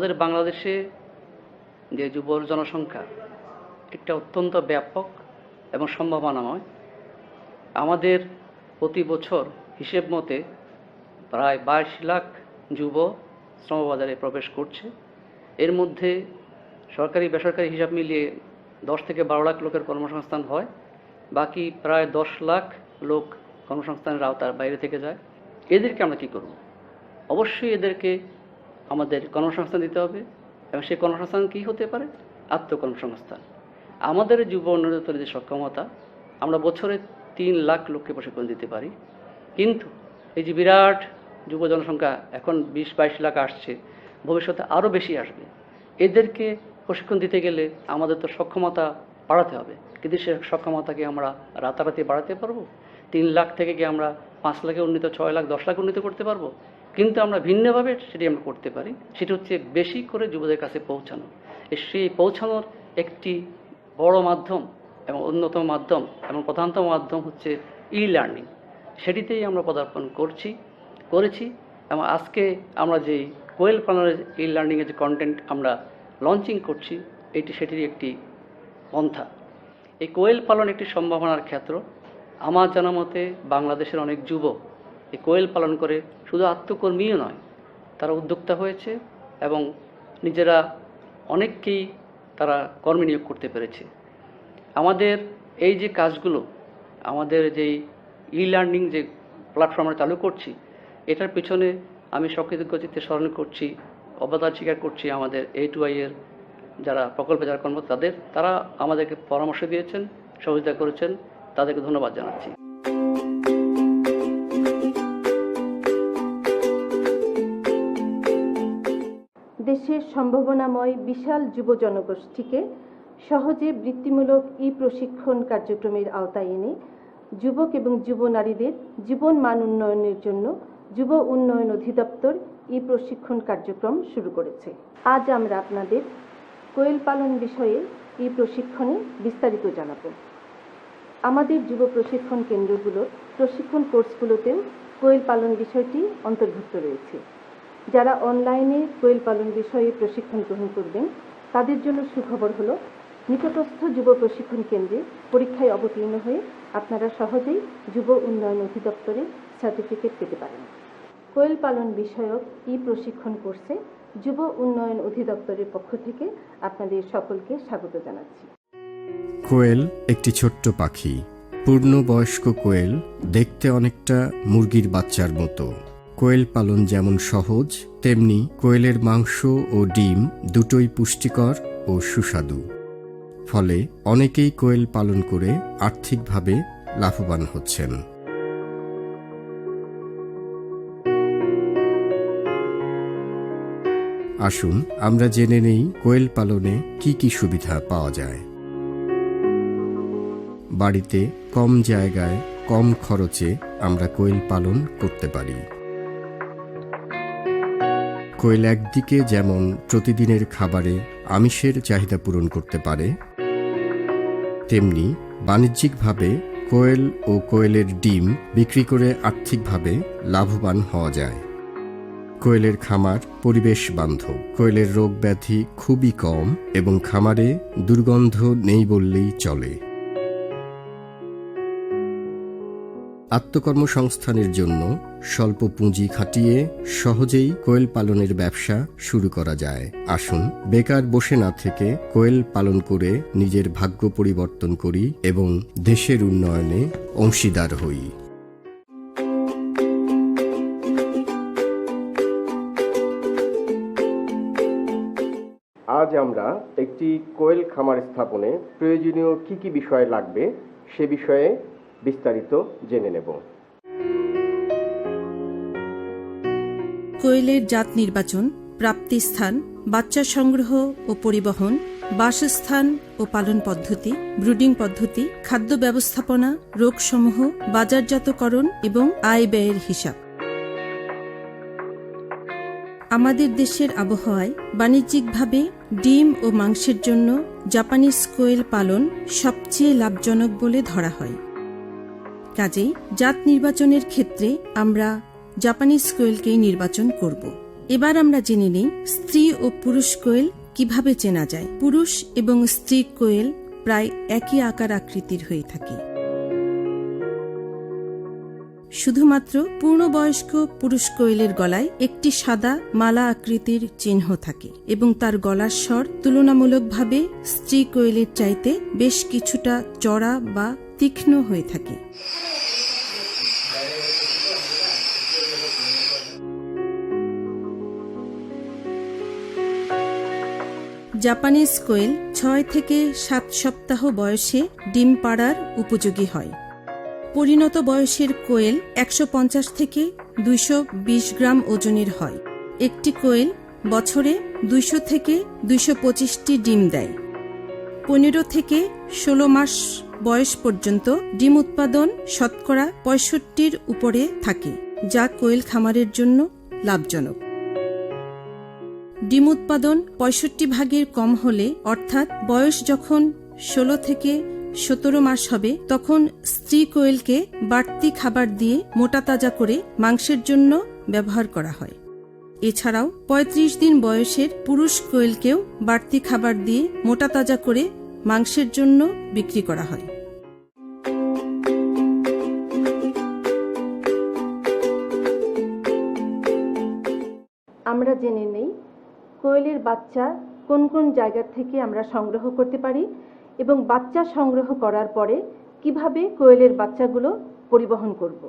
আমাদের বাংলাদেশে যে যুব জনসংখ্যা এটা অত্যন্ত ব্যাপক এবং সম্ভাবনাময়। আমাদের প্রতি বছর হিসেব মতে প্রায় বাইশ লাখ যুব শ্রমবাজারে প্রবেশ করছে। এর মধ্যে সরকারি বেসরকারি হিসাব মিলিয়ে দশ থেকে বারো লাখ লোকের কর্মসংস্থান হয়। বাকি প্রায় দশ লাখ লোক কর্মসংস্থানের আওতার বাইরে থেকে যায়। এদেরকে আমরা কী করব? অবশ্যই এদেরকে আমাদের কর্মসংস্থান দিতে হবে এবং সেই কর্মসংস্থান কী হতে পারে? আত্মকর্মসংস্থান। আমাদের যুব উন্নয়নের যে সক্ষমতা, আমরা বছরে তিন লাখ লোককে প্রশিক্ষণ দিতে পারি। কিন্তু এই যে বিরাট যুব জনসংখ্যা এখন বিশ, বাইশ লাখ আসছে, ভবিষ্যতে আরও বেশি আসবে। এদেরকে প্রশিক্ষণ দিতে গেলে আমাদের তো সক্ষমতা বাড়াতে হবে। কিন্তু সে সক্ষমতাকে আমরা রাতারাতি বাড়াতে পারব? তিন লাখ থেকে কি আমরা পাঁচ লাখে উন্নীত, ছয় লাখ, দশ লাখ উন্নীত করতে পারব? কিন্তু আমরা ভিন্নভাবে সেটি আমরা করতে পারি। সেটি হচ্ছে বেশি করে যুবদের কাছে পৌঁছানো। সেই পৌঁছানোর একটি বড় মাধ্যম এবং অন্যতম মাধ্যম এবং প্রধানতম মাধ্যম হচ্ছে ই লার্নিং সেটিতেই আমরা পদার্পণ করছি, করেছি এবং আজকে আমরা যেই কোয়েল পালনের ই লার্নিংয়ের যে কন্টেন্ট আমরা লঞ্চিং করছি, এটি সেটির একটি পন্থা। এই কোয়েল পালন একটি সম্ভাবনার ক্ষেত্র। আমার জানা মতে বাংলাদেশের অনেক যুবক এই কোয়েল পালন করে শুধু আত্মকর্মীও নয়, তারা উদ্যোক্তা হয়েছে এবং নিজেরা অনেককেই তারা কর্মে নিয়োগ করতে পেরেছে। আমাদের এই যে কাজগুলো, আমাদের যেই ই লার্নিং যে প্ল্যাটফর্ম আমরা চালু করছি, এটার পিছনে আমি সকৃতজ্ঞ চিত্তে স্মরণ করছি অবদান স্বীকার করছি আমাদের এ টু আই এর যারা প্রকল্পে যারা কর্ম তাদের, তারা আমাদেরকে পরামর্শ দিয়েছেন, সহযোগিতা করেছেন, তাদেরকে ধন্যবাদ জানাচ্ছি। দেশের সম্ভাবনাময় বিশাল যুব জনগোষ্ঠীকে সহজে বৃত্তিমূলক ই প্রশিক্ষণ কার্যক্রমের আওতায় এনে যুবক এবং যুব নারীদের জীবন মান উন্নয়নের জন্য যুব উন্নয়ন অধিদপ্তর ই প্রশিক্ষণ কার্যক্রম শুরু করেছে। আজ আমরা আপনাদের কোয়েল পালন বিষয়ে ই প্রশিক্ষণে বিস্তারিত জানাব। আমাদের যুব প্রশিক্ষণ কেন্দ্রগুলোর প্রশিক্ষণ কোর্সগুলোতেও কোয়েল পালন বিষয়টি অন্তর্ভুক্ত রয়েছে। যারা অনলাইনে কোয়েল পালন বিষয়ে প্রশিক্ষণ গ্রহণ করবেন, তাদের জন্য সুখবর হলো, নিকটস্থ যুব প্রশিক্ষণ কেন্দ্রে পরীক্ষায় অবতীর্ণ হয়ে আপনারা সহজেই যুব উন্নয়ন অধিদপ্তরে সার্টিফিকেট পেতে পারেন। কোয়েল পালন বিষয়ক ই প্রশিক্ষণ কোর্সে যুব উন্নয়ন অধিদপ্তরের পক্ষ থেকে আপনাদের সকলকে স্বাগত জানাচ্ছি। কোয়েল একটি ছোট্ট পাখি। পূর্ণবয়স্ক কোয়েল দেখতে অনেকটা মুরগির বাচ্চার মতো। কোয়েল পালন যেমন সহজ, তেমনি কোয়েলের মাংস ও ডিম দুটোই পুষ্টিকর ও সুস্বাদু। ফলে অনেকেই কোয়েল পালন করে আর্থিকভাবে লাভবান হচ্ছেন। আসুন আমরা জেনে নেই কোয়েল পালনে কি কি সুবিধা পাওয়া যায়। বাড়িতে কম জায়গায়, কম খরচে আমরা কোয়েল পালন করতে পারি। কোয়েল একদিকে যেমন প্রতিদিনের খাবারে আমিষের চাহিদা পূরণ করতে পারে, তেমনি বাণিজ্যিকভাবে কোয়েল ও কোয়েলের ডিম বিক্রি করে আর্থিকভাবে লাভবান হওয়া যায়। কোয়েলের খামার পরিবেশ বান্ধব। কোয়েলের রোগ ব্যাধি খুবই কম এবং খামারে দুর্গন্ধ নেই বললেই চলে। আত্মকর্মসংস্থানের জন্য স্বল্প পুঁজি খাটিয়ে সহজেই কোয়েল পালনের ব্যবসা শুরু করা যায়। আসুন, বেকার বসে না থেকে কোয়েল পালন করে নিজের ভাগ্য পরিবর্তন করি এবং দেশের উন্নয়নে অংশীদার হই। আজ আমরা একটি কোয়েল খামার স্থাপনে প্রয়োজনীয় কি কি বিষয় লাগবে সে বিষয়ে বিস্তারিত জেনে নেব। কোয়েলের জাত নির্বাচন প্রাপ্তিস্থান বাচ্চা সংগ্রহ ও পরিবহন, বাসস্থান ও পালন পদ্ধতি, ব্রুডিং পদ্ধতি, খাদ্য ব্যবস্থাপনা, রোগসমূহ, বাজারজাতকরণ এবং আয় ব্যয়ের হিসাব। আমাদের দেশের আবহাওয়ায় বাণিজ্যিকভাবে ডিম ও মাংসের জন্য জাপানিজ কোয়েল পালন সবচেয়ে লাভজনক বলে ধরা হয়। কাজেই জাত নির্বাচনের ক্ষেত্রে আমরা জাপানিজ কোয়েলকেই নির্বাচন করব। এবার আমরা জেনে নিই স্ত্রী ও পুরুষ কোয়েল কীভাবে চেনা যায়। পুরুষ এবং স্ত্রী কোয়েল প্রায় একই আকার আকৃতির হয়ে থাকে। শুধুমাত্র পূর্ণবয়স্ক পুরুষ কোয়েলের গলায় একটি সাদা মালা আকৃতির চিহ্ন থাকে এবং তার গলার স্বর তুলনামূলকভাবে স্ত্রী কোয়েলের চাইতে বেশ কিছুটা চড়া বা তীক্ষ্ণ হয়ে থাকে। জাপানিজ কোয়েল ছয় থেকে সাত সপ্তাহ বয়সে ডিম পাড়ার উপযোগী হয়। পরিণত বয়সের কোয়েল একশো পঞ্চাশ থেকে দুইশো বিশ গ্রাম ওজনের হয়। একটি কোয়েল বছরে দুইশো থেকে দুইশো পঁচিশটি ডিম দেয়। পনেরো থেকে ষোলো মাস বয়স পর্যন্ত ডিম উৎপাদন শতকরা পঁয়ষট্টির উপরে থাকে, যা কোয়েল খামারের জন্য লাভজনক। ডিম উৎপাদন পঁয়ষট্টি ভাগের কম হলে, অর্থাৎ বয়স যখন ষোলো থেকে সতেরো মাস হবে, তখন স্ত্রী কোয়েলকে বাড়তি খাবার দিয়ে মোটা তাজা করে মাংসের জন্য ব্যবহার করা হয়। এছাড়াও ৩৫ দিন বয়সের পুরুষ কোয়েলকেও বাড়তি খাবার দিয়ে মোটা তাজা করে মাংসের জন্য বিক্রি করা হয়। আমরা জেনে নেই কোয়েলের বাচ্চা কোন কোন জায়গা থেকে আমরা সংগ্রহ করতে পারি এবং বাচ্চা সংগ্রহ করার পরে কীভাবে কোয়েলের বাচ্চাগুলো পরিবহন করব?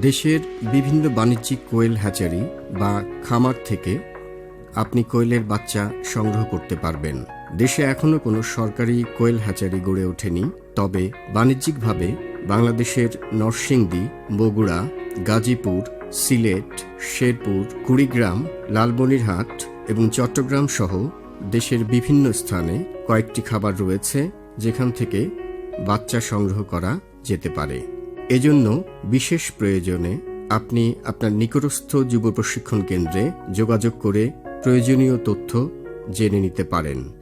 দেশের বিভিন্ন বাণিজ্যিক কোয়েল হ্যাচারি বা খামার থেকে আপনি কোয়েলের বাচ্চা সংগ্রহ করতে পারবেন। দেশে এখনও কোনো সরকারি কোয়েল হ্যাচারি গড়ে ওঠেনি, তবে বাণিজ্যিকভাবে বাংলাদেশের নরসিংদী, বগুড়া, গাজীপুর সিলেট, শেরপুর, কুড়িগ্রাম লালমনিরহাট এবং চট্টগ্রাম সহ দেশের বিভিন্ন স্থানে কয়েকটি খাবার রয়েছে যেখান থেকে বাচ্চা সংগ্রহ করা যেতে পারে। এজন্য বিশেষ প্রয়োজনে আপনি আপনার নিকটস্থ যুব প্রশিক্ষণ কেন্দ্রে যোগাযোগ করে প্রয়োজনীয় তথ্য জেনে নিতে পারেন।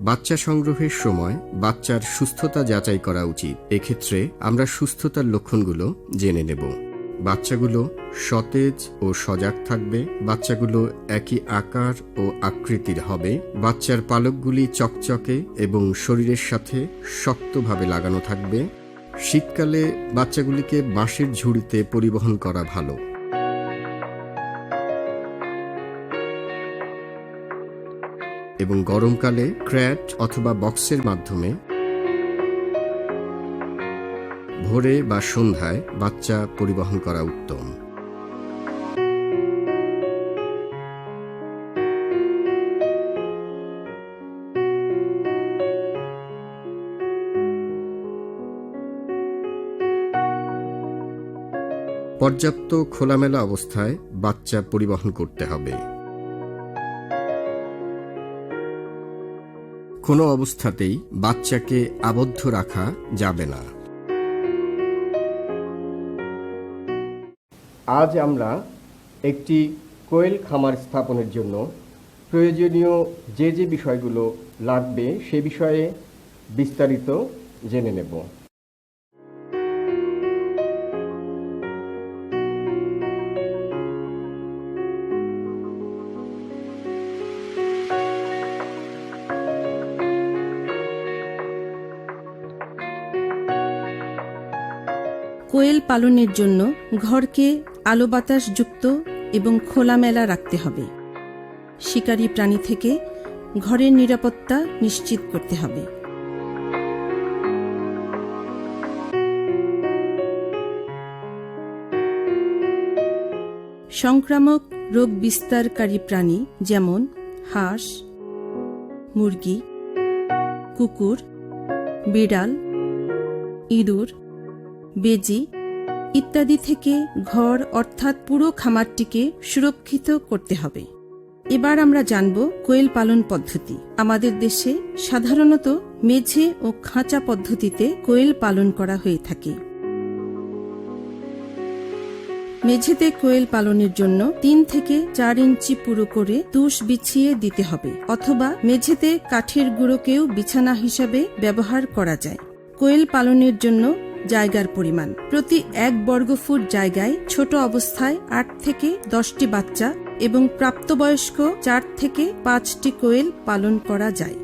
বাচ্চা সংগ্রহের সময় বাচ্চার সুস্থতা যাচাই করা উচিত। এক্ষেত্রে আমরা সুস্থতার লক্ষণগুলো জেনে নেব। বাচ্চাগুলো সতেজ ও সজাগ থাকবে, বাচ্চাগুলো একই আকার ও আকৃতির হবে, বাচ্চার পালকগুলি চকচকে এবং শরীরের সাথে শক্তভাবে লাগানো থাকবে। শীতকালে বাচ্চাগুলিকে বাঁশের ঝুড়িতে পরিবহন করা ভালো। এবং গরমকালে ক্র্যাট অথবা বক্সের মাধ্যমে ভোরে বা সন্ধ্যায় বাচ্চা পরিবহন করা উত্তম। পর্যাপ্ত খোলামেলা অবস্থায় বাচ্চা পরিবহন করতে হবে। কোনো অবস্থাতেই বাচ্চাকে আবদ্ধ রাখা যাবে না। আজ আমরা একটি কোয়েল খামার স্থাপনের জন্য প্রয়োজনীয় যে যে বিষয়গুলো লাগবে সে বিষয়ে বিস্তারিত জেনে নেব। কোয়েল পালনের জন্য ঘরকে আলো বাতাস যুক্ত এবং খোলামেলা রাখতে হবে। শিকারী প্রাণী থেকে ঘরের নিরাপত্তা নিশ্চিত করতে হবে। সংক্রামক রোগ বিস্তারকারী প্রাণী যেমন হাঁস, মুরগি, কুকুর, বিড়াল, ইঁদুর, বেজি ইত্যাদি থেকে ঘর অর্থাৎ পুরো খামারটিকে সুরক্ষিত করতে হবে। এবার আমরা জানব কোয়েল পালন পদ্ধতি। আমাদের দেশে সাধারণত মেঝে ও খাঁচা পদ্ধতিতে কোয়েল পালন করা হয়ে থাকে। মেঝেতে কোয়েল পালনের জন্য তিন থেকে চার ইঞ্চি পুরো করে তুষ বিছিয়ে দিতে হবে, অথবা মেঝেতে কাঠের গুঁড়োকেও বিছানা হিসাবে ব্যবহার করা যায়। কোয়েল পালনের জন্য জায়গার পরিমাণ। প্রতি এক বর্গফুট জায়গায় ছোট অবস্থায় আট থেকে দশটি বাচ্চা এবং প্রাপ্তবয়স্ক চার থেকে পাঁচটি কোয়েল পালন করা যায়।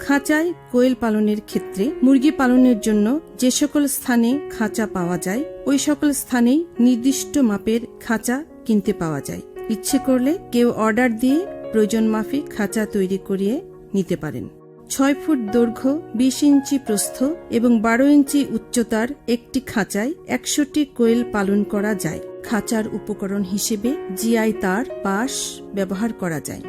খাঁচায় কোয়েল পালনের ক্ষেত্রে মুরগি পালনের জন্য যে সকল স্থানে খাঁচা পাওয়া যায়, ওই সকল স্থানেই নির্দিষ্ট মাপের খাঁচা কিনতে পাওয়া যায়। ইচ্ছে করলে কেউ অর্ডার দিয়ে প্রয়োজন মাফিক খাঁচা তৈরি করিয়ে নিতে পারেন। ছয় ফুট দৈর্ঘ্য, বিশ ইঞ্চি প্রস্থ এবং বারো ইঞ্চি উচ্চতার একটি খাঁচায় একশোটি কোয়েল পালন করা যায়। খাঁচার উপকরণ হিসেবে জিআই তার বাঁশ ব্যবহার করা যায়।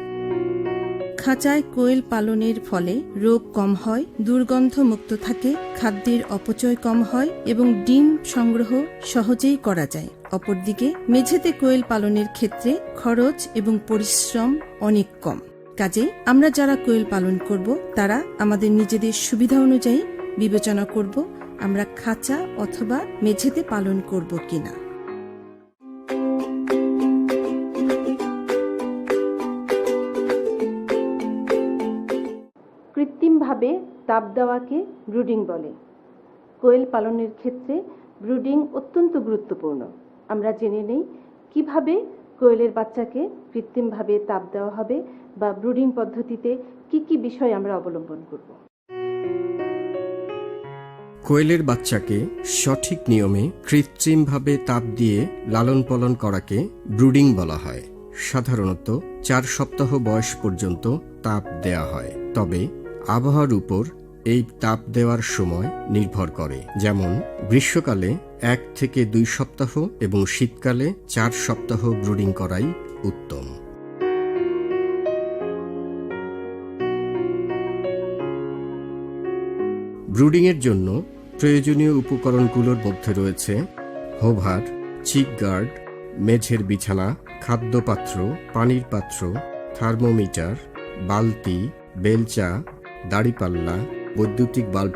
খাঁচায় কোয়েল পালনের ফলে রোগ কম হয় দুর্গন্ধ মুক্ত থাকে, খাদ্যের অপচয় কম হয় এবং ডিম সংগ্রহ সহজেই করা যায়। অপরদিকে, মেঝেতে কোয়েল পালনের ক্ষেত্রে খরচ এবং পরিশ্রম অনেক কম। কাজে আমরা যারা কোয়েল পালন করব, তারা আমাদের নিজেদের সুবিধা অনুযায়ী বিবেচনা করব, আমরা খাঁচা অথবা মেঝেতে পালন করব কিনা। কৃত্রিমভাবে তাপ দেওয়াকে ব্রুডিং বলে। কোয়েল পালনের ক্ষেত্রে ব্রুডিং অত্যন্ত গুরুত্বপূর্ণ। আমরা জেনে নেই কীভাবে কোয়েলের বাচ্চাকে কৃত্রিমভাবে তাপ দেওয়া হবে বা ব্রুডিং পদ্ধতিতে কি কি বিষয় আমরা অবলম্বন করব? কোয়েলের বাচ্চাকে সঠিক নিয়মে কৃত্রিমভাবে তাপ দিয়ে লালন পালন করাকে ব্রুডিং বলা হয়। সাধারণত চার সপ্তাহ বয়স পর্যন্ত তাপ দেয়া হয়। তবে আবহাওয়ার উপর এই তাপ দেওয়ার সময় নির্ভর করে। যেমন, গ্রীষ্মকালে এক থেকে দুই সপ্তাহ এবং শীতকালে চার সপ্তাহ ব্রুডিং করাই উত্তম। ব্রুডিংয়ের জন্য প্রয়োজনীয় উপকরণগুলোর মধ্যে রয়েছে হোভার, চিক গার্ড, মেঝের বিছানা, খাদ্যপাত্র, পানির পাত্র, থার্মোমিটার, বালতি, বেলচা, দাড়িপাল্লা বৈদ্যুতিক বাল্ব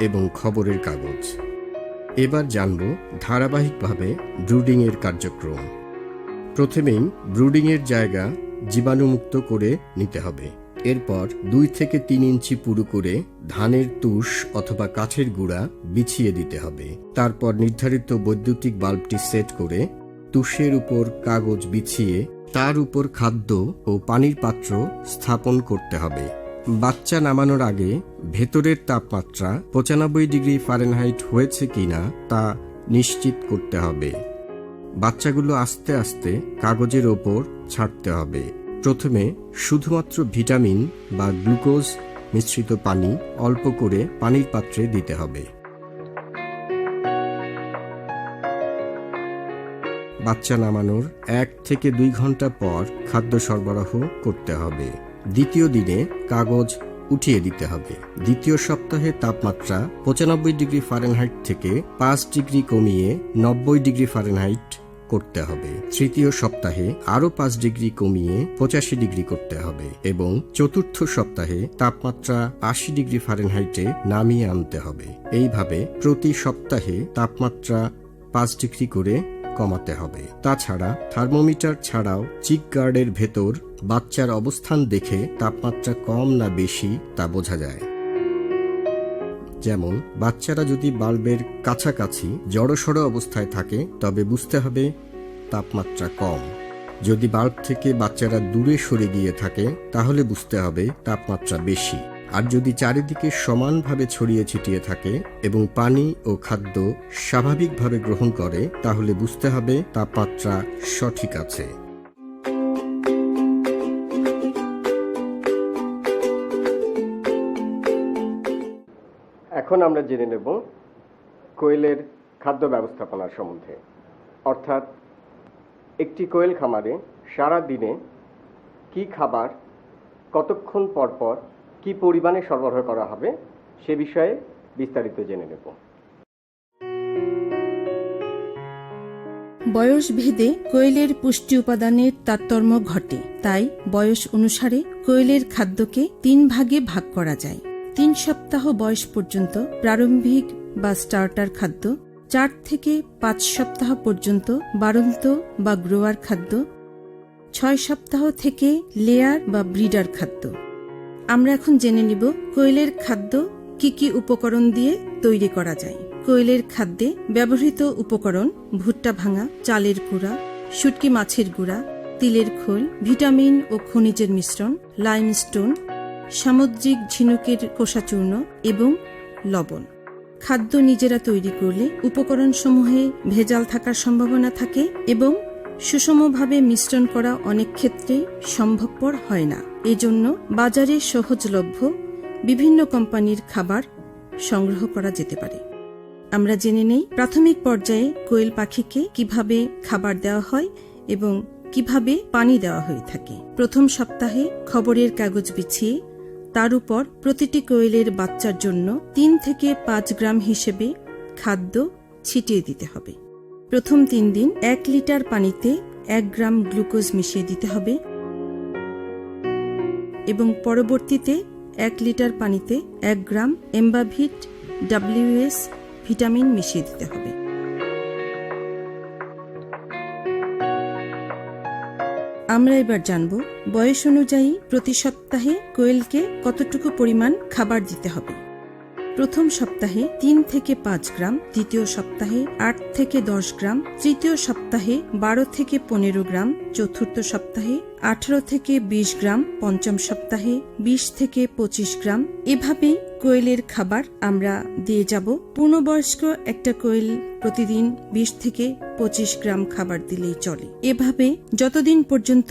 এবং খবরের কাগজ। এবার জানব ধারাবাহিকভাবে ব্রুডিংয়ের কার্যক্রম। প্রথমেই ব্রুডিংয়ের জায়গা জীবাণুমুক্ত করে নিতে হবে। এরপর দুই থেকে তিন ইঞ্চি পুরু করে ধানের তুষ অথবা কাঠের গুঁড়া বিছিয়ে দিতে হবে। তারপর নির্ধারিত বৈদ্যুতিক বাল্বটি সেট করে তুষের উপর কাগজ বিছিয়ে তার উপর খাদ্য ও পানির পাত্র স্থাপন করতে হবে। বাচ্চা নামানোর আগে ভেতরের তাপমাত্রা পঁচানব্বই ডিগ্রি ফারেনহাইট হয়েছে কিনা তা নিশ্চিত করতে হবে। বাচ্চাগুলো আস্তে আস্তে কাগজের ওপর ছাড়তে হবে। প্রথমে শুধুমাত্র ভিটামিন বা গ্লুকোজ মিশ্রিত পানি অল্প করে পানির পাত্রে দিতে হবে। বাচ্চা নামানোর এক থেকে দুই ঘণ্টা পর খাদ্য সরবরাহ করতে হবে। দ্বিতীয় দিনে কাগজ উঠিয়ে দিতে হবে। দ্বিতীয় সপ্তাহে তাপমাত্রা পঁচানব্বই ডিগ্রি ফারেনহাইট থেকে পাঁচ ডিগ্রি কমিয়ে নব্বই ডিগ্রি ফারেনহাইট করতে হবে। তৃতীয় সপ্তাহে আরও পাঁচ ডিগ্রি কমিয়ে পঁচাশি ডিগ্রি করতে হবে এবং চতুর্থ সপ্তাহে তাপমাত্রা আশি ডিগ্রি ফারেনহাইটে নামিয়ে আনতে হবে। এইভাবে প্রতি সপ্তাহে তাপমাত্রা পাঁচ ডিগ্রি করে কমাতে হবে। তাছাড়া থার্মোমিটার ছাড়াও চিক গার্ডের ভেতর বাচ্চার অবস্থান দেখে তাপমাত্রা কম না বেশি তা বোঝা যায়। যেমন, বাচ্চারা যদি বাল্বের কাছাকাছি জড়সড় অবস্থায় থাকে, তবে বুঝতে হবে তাপমাত্রা কম। যদি বাল্ব থেকে বাচ্চারা দূরে সরে গিয়ে থাকে, তাহলে বুঝতে হবে তাপমাত্রা বেশি। আর যদি চারিদিকে সমানভাবে ছড়িয়ে ছিটিয়ে থাকে এবং পানি ও খাদ্য স্বাভাবিকভাবে গ্রহণ করে, তাহলে বুঝতে হবে তাপমাত্রা সঠিক আছে। এখন আমরা জেনে নেব কোয়েলের খাদ্য ব্যবস্থাপনার সম্বন্ধে। অর্থাৎ, একটি কোয়েল খামারে সারা দিনে কি খাবার, কতক্ষণ পর পর কি পরিমাণে সরবরাহ করা হবে সে বিষয়ে বিস্তারিত জেনে নেব। বয়স ভেদে কোয়েলের পুষ্টি উপাদানের তারতম্য ঘটে, তাই বয়স অনুসারে কোয়েলের খাদ্যকে তিন ভাগে ভাগ করা যায়। তিন সপ্তাহ বয়স পর্যন্ত প্রারম্ভিক বা স্টার্টার খাদ্য, চার থেকে পাঁচ সপ্তাহ পর্যন্ত বাড়ন্ত বা গ্রোয়ার খাদ্য, ছয় সপ্তাহ থেকে লেয়ার বা ব্রিডার খাদ্য। আমরা এখন জেনে নিব কোয়েলের খাদ্য কি কি উপকরণ দিয়ে তৈরি করা যায়। কোয়েলের খাদ্যে ব্যবহৃত উপকরণ ভুট্টা ভাঙা, চালের গুঁড়া, শুটকি মাছের গুঁড়া, তিলের খোল, ভিটামিন ও খনিজের মিশ্রণ, লাইমস্টোন, সামুদ্রিক ঝিনুকের খোসাচূর্ণ এবং লবণ। খাদ্য নিজেরা তৈরি করলে উপকরণসমূহে ভেজাল থাকার সম্ভাবনা থাকে এবং সুষমভাবে মিশ্রণ করা অনেক ক্ষেত্রে সম্ভবপর হয় না। এজন্য বাজারে সহজলভ্য বিভিন্ন কোম্পানির খাবার সংগ্রহ করা যেতে পারে। আমরা জেনে নেই প্রাথমিক পর্যায়ে কোয়েল পাখিকে কীভাবে খাবার দেওয়া হয় এবং কীভাবে পানি দেওয়া হয়ে থাকে। প্রথম সপ্তাহে খবরের কাগজ বিছিয়ে তার উপর প্রতিটি কোয়েলের বাচ্চার জন্য তিন থেকে পাঁচ গ্রাম হিসেবে খাদ্য ছিটিয়ে দিতে হবে। প্রথম তিন দিন এক লিটার পানিতে এক গ্রাম গ্লুকোজ মিশিয়ে দিতে হবে। এবং পরবর্তীতে এক লিটার পানিতে এক গ্রাম এম্বাভিট ডাব্লিউএস ভিটামিন মিশিয়ে দিতে হবে। আমরা এবার জানব বয়স অনুযায়ী প্রতি সপ্তাহে কোয়েলকে কতটুকু পরিমাণ খাবার দিতে হবে। প্রথম সপ্তাহে তিন থেকে পাঁচ গ্রাম, দ্বিতীয় সপ্তাহে আট থেকে দশ গ্রাম, তৃতীয় সপ্তাহে বারো থেকে পনেরো গ্রাম, চতুর্থ সপ্তাহে আঠারো থেকে বিশ গ্রাম, পঞ্চম সপ্তাহে বিশ থেকে পঁচিশ গ্রাম। এভাবেই কোয়েলের খাবার আমরা দিয়ে যাব। পূর্ণবয়স্ক একটা কোয়েল প্রতিদিন বিশ থেকে পঁচিশ গ্রাম খাবার দিলেই চলে। এভাবে যতদিন পর্যন্ত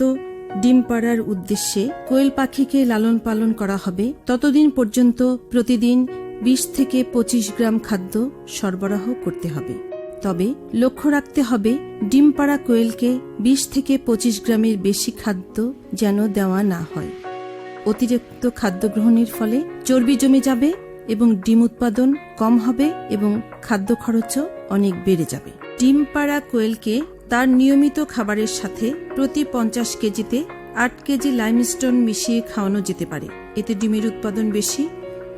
ডিম পাড়ার উদ্দেশ্যে কোয়েল পাখিকে লালন পালন করা হবে, ততদিন পর্যন্ত প্রতিদিন বিশ থেকে পঁচিশ গ্রাম খাদ্য সরবরাহ করতে হবে। তবে লক্ষ্য রাখতে হবে ডিম পাড়া কোয়েলকে বিশ থেকে পঁচিশ গ্রামের বেশি খাদ্য যেন দেওয়া না হয়। অতিরিক্ত খাদ্য গ্রহণের ফলে চর্বি জমে যাবে এবং ডিম উৎপাদন কম হবে এবং খাদ্য খরচও অনেক বেড়ে যাবে। ডিম পাড়া কোয়েলকে তার নিয়মিত খাবারের সাথে প্রতি পঞ্চাশ কেজিতে আট কেজি লাইমস্টোন মিশিয়ে খাওয়ানো যেতে পারে। এতে ডিমের উৎপাদন বেশি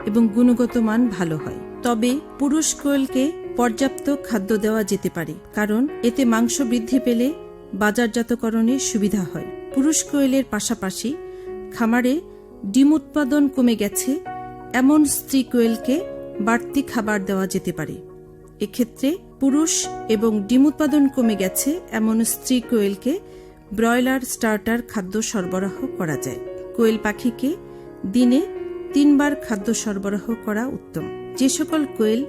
এবং গুণগত মান ভালো হয়। তবে পুরুষ কোয়েলকে পর্যাপ্ত খাদ্য দেওয়া যেতে পারে, কারণ এতে মাংস বৃদ্ধি পেলে বাজারজাতকরণে সুবিধা হয়। পুরুষ কোয়েলের পাশাপাশি খামারে ডিম উৎপাদন কমে গেছে, এমন স্ত্রী কোয়েলকে বাড়তি খাবার দেওয়া যেতে পারে। এক্ষেত্রে পুরুষ এবং ডিম উৎপাদন কমে গেছে, এমন স্ত্রী কোয়েলকে ব্রয়লার, স্টার্টার খাদ্য সরবরাহ করা যায়। কোয়েল পাখিকে দিনে তিনবার খাদ্য সরবরাহ করা উত্তম। যে সকল কোয়েল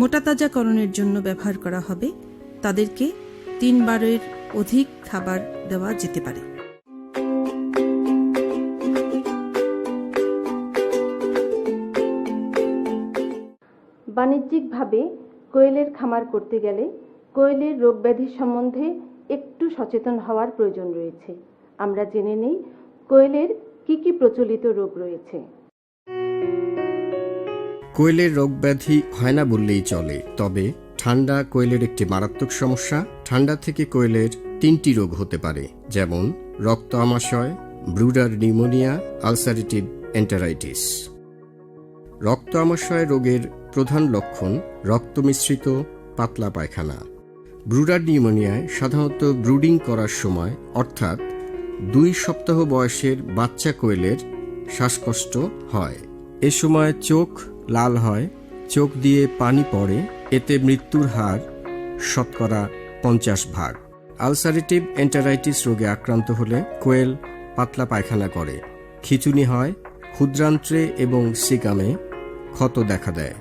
মোটাতাজাকরণের জন্য ব্যবহার করা হবে, তাদেরকে তিনবারের অধিক খাবার দেওয়া যেতে পারে। বাণিজ্যিকভাবে কোয়েলের খামার করতে গেলে কোয়েলের রোগ ব্যাধি সম্বন্ধে একটু সচেতন হওয়ার প্রয়োজন রয়েছে। আমরা জেনে নেই কোয়েলের কি কি প্রচলিত রোগ রয়েছে। কোয়েলের রোগব্যাধি হয় না বললেই চলে। তবে ঠান্ডা কোয়েলের একটি মারাত্মক সমস্যা, ঠান্ডা থেকে কোয়েলের তিনটি রোগ হতে পারে, যেমন রক্ত আমাশয়, ব্রুডার নিউমোনিয়া, আলসারেটিভ এন্টারাইটিস। রক্ত আমাশয় রোগের প্রধান লক্ষণ রক্ত মিশ্রিত পাতলা পায়খানা। ব্রুডার নিউমোনিয়ায় সাধারণত ব্রুডিং করার সময়, অর্থাৎ দুই সপ্তাহ বয়সের বাচ্চা কোয়েলের শ্বাসকষ্ট হয়। এ সময় চোখ লাল হয়, চোখ দিয়ে পানি পড়ে, এতে মৃত্যুর হার শতকরা পঞ্চাশ ভাগ। আলসারেটিভ এন্টারাইটিস রোগে আক্রান্ত হলে কোয়েল পাতলা পায়খানা করে, খিচুনি হয়, ক্ষুদ্রান্ত্রে এবং সিকামে ক্ষত দেখা দেয়।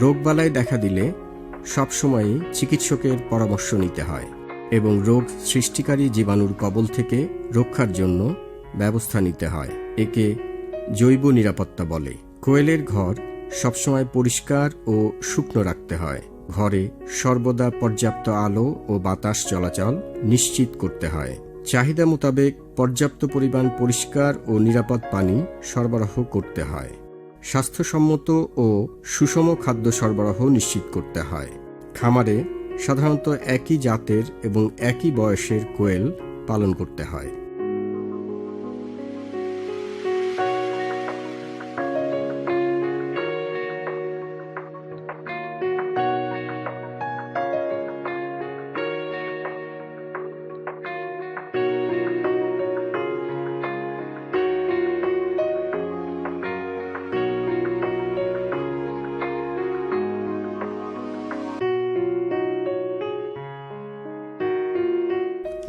রোগবালাই দেখা দিলে সবসময়ই চিকিৎসকের পরামর্শ নিতে হয় এবং রোগ সৃষ্টিকারী জীবাণুর কবল থেকে রক্ষার জন্য ব্যবস্থা নিতে হয়, একে জৈব নিরাপত্তা বলে। কোয়েলের ঘর সবসময় পরিষ্কার ও শুকনো রাখতে হয়। ঘরে সর্বদা পর্যাপ্ত আলো ও বাতাস চলাচল নিশ্চিত করতে হয়। চাহিদা মোতাবেক পর্যাপ্ত পরিমাণ পরিষ্কার ও নিরাপদ পানি সরবরাহ করতে হয়। স্বাস্থ্যসম্মত ও সুষম খাদ্য সরবরাহ নিশ্চিত করতে হয়। খামারে সাধারণত একই জাতের এবং একই বয়সের কোয়েল পালন করতে হয়।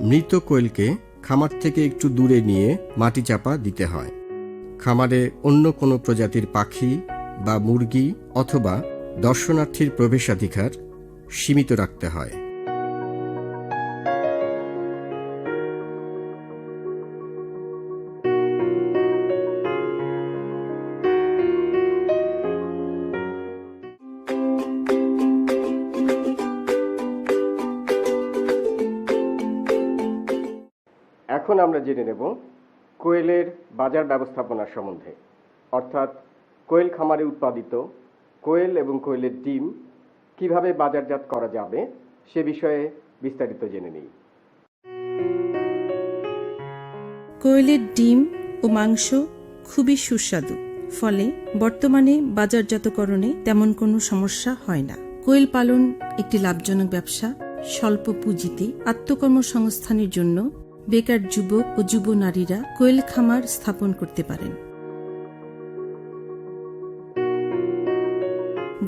মৃত কোয়েলকে খামার থেকে একটু দূরে নিয়ে মাটি চাপা দিতে হয়। খামারে অন্য কোনো প্রজাতির পাখি বা মুরগি অথবা দর্শনার্থীর প্রবেশাধিকার সীমিত রাখতে হয়। এখন আমরা জেনে নেব কোয়েলের বাজার ব্যবস্থাপনার সম্বন্ধে। অর্থাৎ কোয়েল খামারে উৎপাদিত কোয়েল এবং কোয়েলের ডিম কীভাবে বাজারজাত করা যাবে সে বিষয়ে বিস্তারিত জেনে নিই। কোয়েলের ডিম ও মাংস খুবই সুস্বাদু, ফলে বর্তমানে বাজারজাতকরণে তেমন কোনো সমস্যা হয় না। কোয়েল পালন একটি লাভজনক ব্যবসা, স্বল্প পুঁজিতে আত্মকর্মসংস্থানের জন্য বেকার যুবক ও যুব নারীরা কোয়েল খামার স্থাপন করতে পারেন।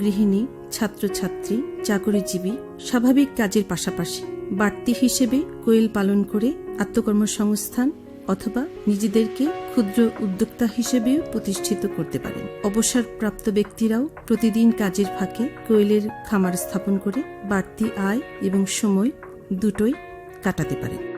গৃহিণী, ছাত্রছাত্রী, চাকরিজীবী স্বাভাবিক কাজের পাশাপাশি বাড়তি হিসেবে কোয়েল পালন করে আত্মকর্মসংস্থান অথবা নিজেদেরকে ক্ষুদ্র উদ্যোক্তা হিসেবেও প্রতিষ্ঠিত করতে পারেন। অবসরপ্রাপ্ত ব্যক্তিরাও প্রতিদিন কাজের ফাঁকে কোয়েলের খামার স্থাপন করে বাড়তি আয় এবং সময় দুটোই কাটাতে পারেন।